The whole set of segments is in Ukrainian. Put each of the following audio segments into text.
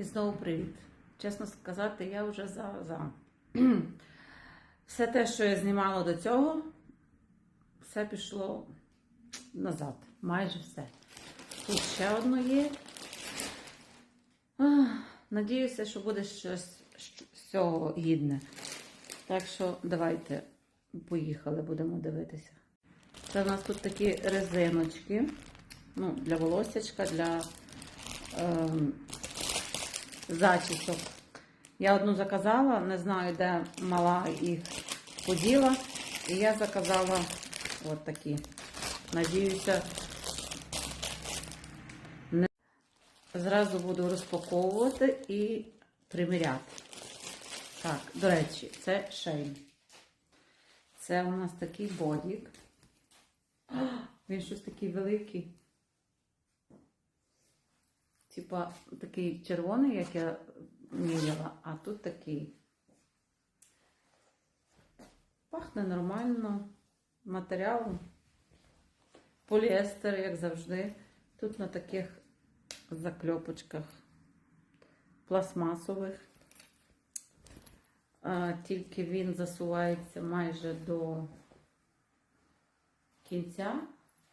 І знову привіт. Чесно сказати, я вже за. за. Все те, що я знімала до цього, все пішло назад. Майже все. Тут ще одно є. Надіюся, що буде щось з цього гідне. Так що давайте поїхали, будемо дивитися. Це у нас тут такі резиночки. Ну, для волосячка, для ем, зачісок. Я одну заказала, не знаю, де мала їх поділа. І я заказала от такі. Надіюся, не зразу буду розпаковувати і приміряти. Так, до речі, це шейн. Це у нас такий бодік. Він щось такий великий. Типа такий червоний, як я міряла, а тут такий. Пахне нормально. Матеріалом. Поліестер, як завжди. Тут на таких закльопочках пластмасових. Тільки він засувається майже до кінця,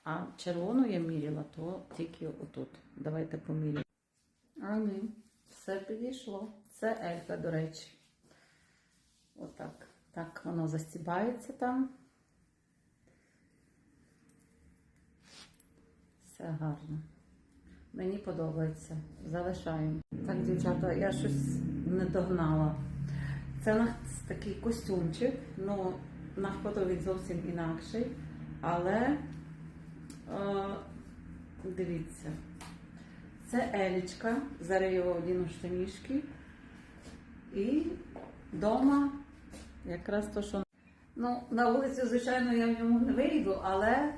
а червону я міряла, то тільки отут. Давайте поміряємо. А все підійшло. Це Елька, до речі. Отак. Так воно застібається там. Все гарно. Мені подобається. Залишаємо. Так, дівчата, я щось не догнала. Це такий костюмчик, ну на фото він зовсім інакший. Але е, дивіться, це Елічка, зараз його одіну штанішки. І вдома якраз то, що. Ну, на вулицю, звичайно, я в ньому не вийду, але.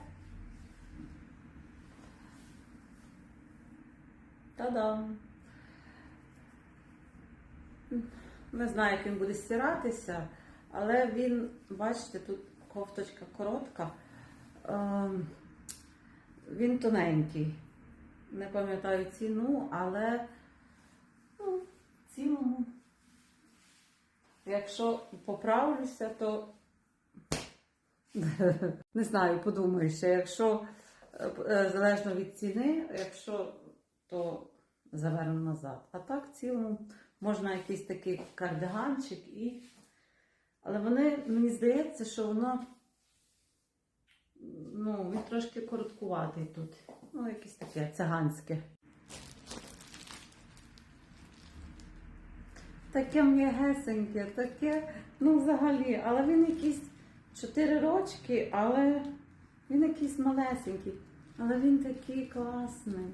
Та-дам! Не знаю, як він буде стиратися, але він, бачите, тут кофточка коротка. Ем, Він тоненький. Не пам'ятаю ціну, але ну, в цілому, якщо поправлюся, то не знаю, подумаю ще, якщо е, е, залежно від ціни, якщо то заверну назад. А так в цілому можна якийсь такий кардиганчик і. Але вони, мені здається, що воно ну, він трошки короткуватий тут. Ну, якесь таке циганське. Таке м'ягесеньке, таке, ну взагалі, але він якийсь 4 рочки, але він якийсь малесенький. Але він такий класний.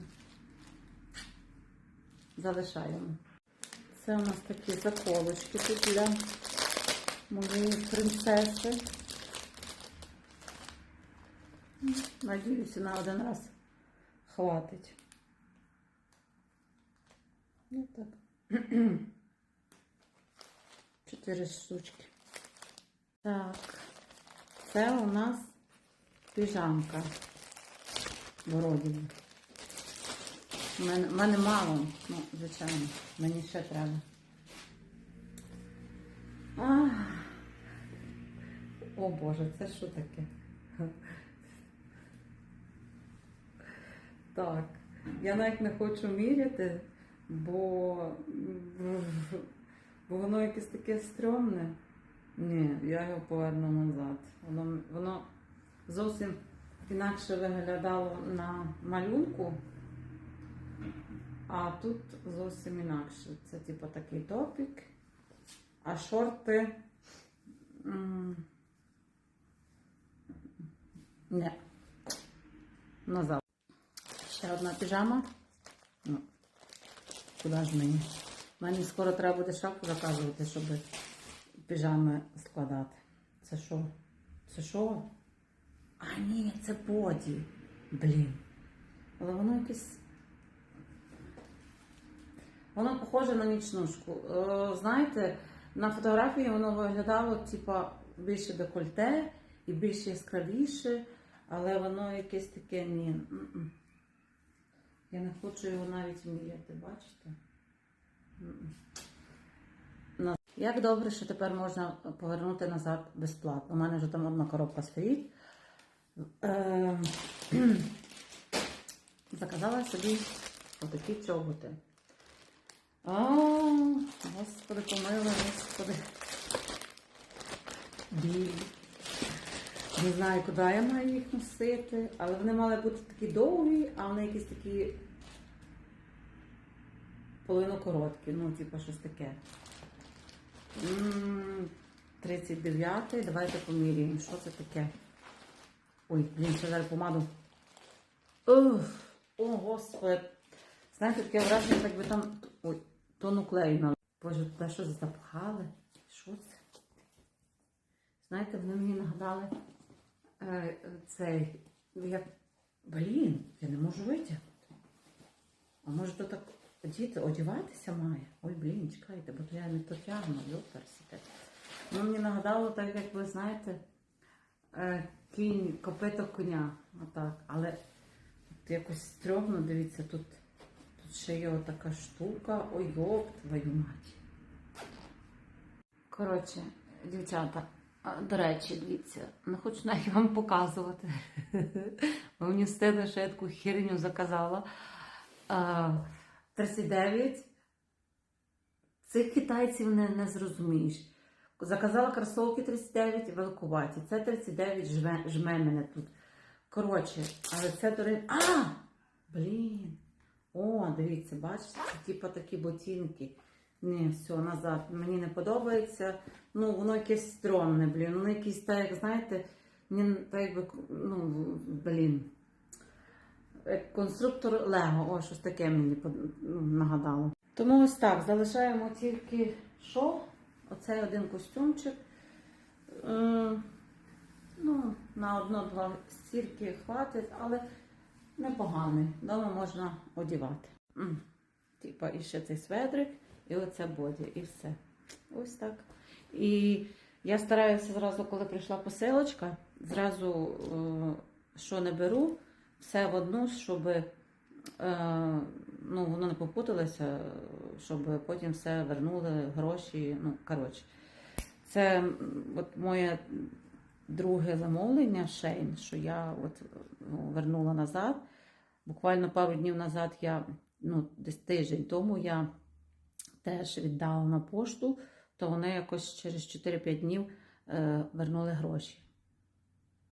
Залишаємо. Це у нас такі заколочки тут для моєї принцеси. Надіюся, на один раз хватить. Ну так. Чотири штучки. Так, це у нас піжамка Бородіна. У мене, мене мало, ну, звичайно, мені ще треба. А, о Боже, це що таке? Так, я навіть не хочу міряти, бо, бо воно якесь таке стрьомне. Ні, я його поверну назад. Воно, воно зовсім інакше виглядало на малюнку, а тут зовсім інакше. Це типу такий топік, а шорти. Ні. Назад. Ще одна піжама. Ну, куди ж мені? Мені скоро треба буде шапку заказувати, щоб піжами складати. Це що? Це що? А ні, це боді. Блін. Але воно якесь. Воно похоже на нічнушку. Е, знаєте, на фотографії воно виглядало, типа, більше декольте і більш яскравіше, але воно якесь таке ні. Я не хочу його навіть міряти, бачите? Як добре, що тепер можна повернути назад безплатно. У мене вже там одна коробка стоїть. Е, Заказала собі отакі чоботи. О, господи, помила, господи. Білі. Не знаю, куди я маю їх носити, але вони мали бути такі довгі, а вони якісь такі половину короткі, ну, типу, щось таке. 39-й, давайте поміряємо, що це таке. Ой, блін, ще зараз помаду. Ух, о, господи. Знаєте, таке враження, як би там ой, тону клею на. Боже, те що запхали? Що це? Знаєте, вони мені нагадали цей. Як... Блін, я не можу витягнути. А може то так діти одягатися має? Ой, блін, чекайте, бо то я не то тягну, йоперсите. Ну, мені нагадало, так як ви знаєте, е, кінь, копито коня. Отак. Але тут якось стрьомно, дивіться, тут, тут ще є така штука. Ой, йоп, твою мать. Коротше, дівчата, до речі, дивіться, не хочу навіть вам показувати. Бо мені стидно, що я таку херню заказала. 39. Цих китайців не, не зрозумієш. Заказала кросовки 39 великуваті. Це 39 жме, жме мене тут. Коротше, але це до речі. А! Блін. О, дивіться, бачите, це типу такі ботинки. Ні, все, назад. Мені не подобається. Ну, воно якесь стрьомне, блін. Воно якесь, так, як знаєте, мені так якби, ну, блін. Конструктор Лего, о, щось таке мені ну, нагадало. Тому ось так, залишаємо тільки що? Оцей один костюмчик. Е, ну, на одно-два стірки хватить, але непоганий. Дома можна одівати. Типа і ще цей сведрик, і оце боді, і все. Ось так. І я стараюся зразу, коли прийшла посилочка, зразу е, що не беру, все в одну, щоб е, ну, воно не попуталося, щоб потім все вернули, гроші. Ну, коротше. Це от моє друге замовлення Шейн, що я от, ну, вернула назад. Буквально пару днів назад я, ну, десь тиждень тому я теж віддала на пошту, то вони якось через 4-5 днів е, вернули гроші.